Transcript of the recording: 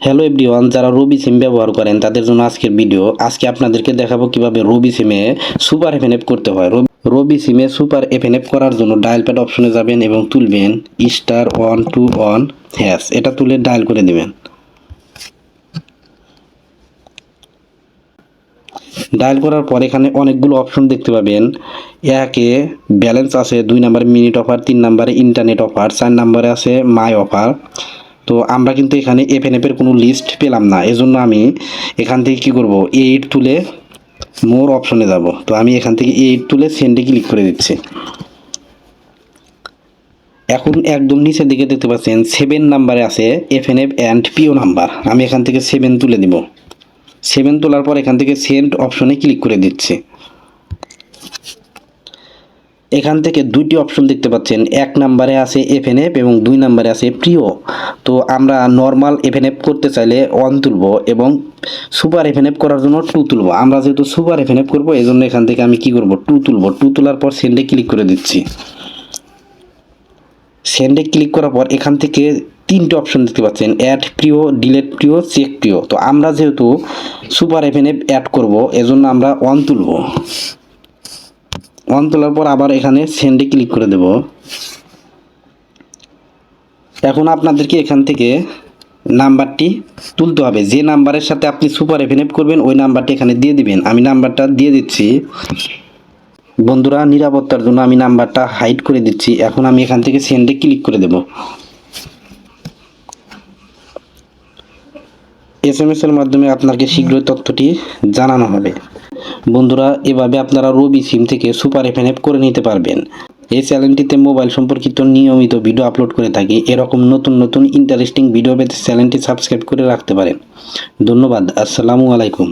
Hello everyone যারা রবি সিম ব্যবহার করেন, তাদের জন্য আজকের ভিডিও আজকে আপনাদেরকে দেখাবো কীভাবে রবি সিমে সুপার এফএনএফ করতে হয়। রবি- সিমে সুপার এফএনএফ করার জন্য ডায়াল প্যাড অপশনে যাবেন এবং তুলবেন star one two one hash এটা তুলে ডায়াল করে দিবেন। ডায়াল করার পর এখানে অনেকগুলো অপশন দেখতে পাবেন। একে ব্যালেন্স আছে, দুই নাম্বারে মিনিট অফার তিন নাম্বারে ইন্টারনেট অফার চার নাম্বারে আছে মাই অফার তো আমরা কিন্তু এখানে এফএনএফের কোনো লিস্ট পেলাম না। এজন্য আমি এখান থেকে কি করব? এইট তুলে মোর অপশনে যাব। তো আমি এখান থেকে এইট তুলে সেন্ডে ক্লিক করে দিচ্ছি। এখন একদম নিচের দিকে দেখতে পাচ্ছেন সেভেন নাম্বারে আছে এফএনএফ অ্যান্ড পিও নাম্বার আমি এখান থেকে সেভেন তুলে দিব সেভেন তোলার পর এখান থেকে সেন্ট অপশনে ক্লিক করে দিচ্ছি। এখান থেকে দুইটি অপশন দেখতে পাচ্ছেন। এক নাম্বারে আছে এফএনএফ এবং দুই নাম্বারে আছে প্রিয় তো আমরা নর্মাল এফএনএফ করতে চাইলে ওয়ান তুলব এবং সুপার এফএনএফ করার জন্য টু তুলব। আমরা যেহেতু সুপার এফএনএফ করব এই জন্য এখান থেকে আমি কি করব? টু তুলব। টু তোলার পর সেন্ডে ক্লিক করে দিচ্ছি। সেন্ডে ক্লিক করার পর এখান থেকে তিনটে অপশন দেখতে পাচ্ছেন। অ্যাড প্রিয় ডিলেট প্রিয় চেক প্রিয় তো আমরা যেহেতু সুপার এফএনএফ অ্যাড করব, এজন্য আমরা ওয়ান তুলব। ওয়ান তোলার পর আবার এখানে সেন্ডে ক্লিক করে দেব। এখন আপনাদেরকে এখান থেকে নাম্বারটি তুলতে হবে। যে নাম্বারের সাথে আপনি সুপার এফএনএফ করবেন, ওই নাম্বারটি এখানে দিয়ে দিবেন। আমি নাম্বারটা দিয়ে দিচ্ছি। বন্ধুরা, নিরাপত্তার জন্য আমি নাম্বারটা হাইড করে দিচ্ছি। এখন আমি এখান থেকে সেন্ডে ক্লিক করে দেব। এস এম এস এর মাধ্যমে আপনাকে শীঘ্রই তথ্যটি জানানো হবে। বন্ধুরা, এভাবে আপনারা রবি সিম থেকে সুপার এফ করে নিতে পারবেন। এই চ্যানেলটিতে মোবাইল সম্পর্কিত নিয়মিত ভিডিও আপলোড করে থাকি। এরকম নতুন নতুন ইন্টারেস্টিং ভিডিও পেতে চ্যানেলটি সাবস্ক্রাইব করে রাখতে পারেন। ধন্যবাদ। আসসালামু আলাইকুম।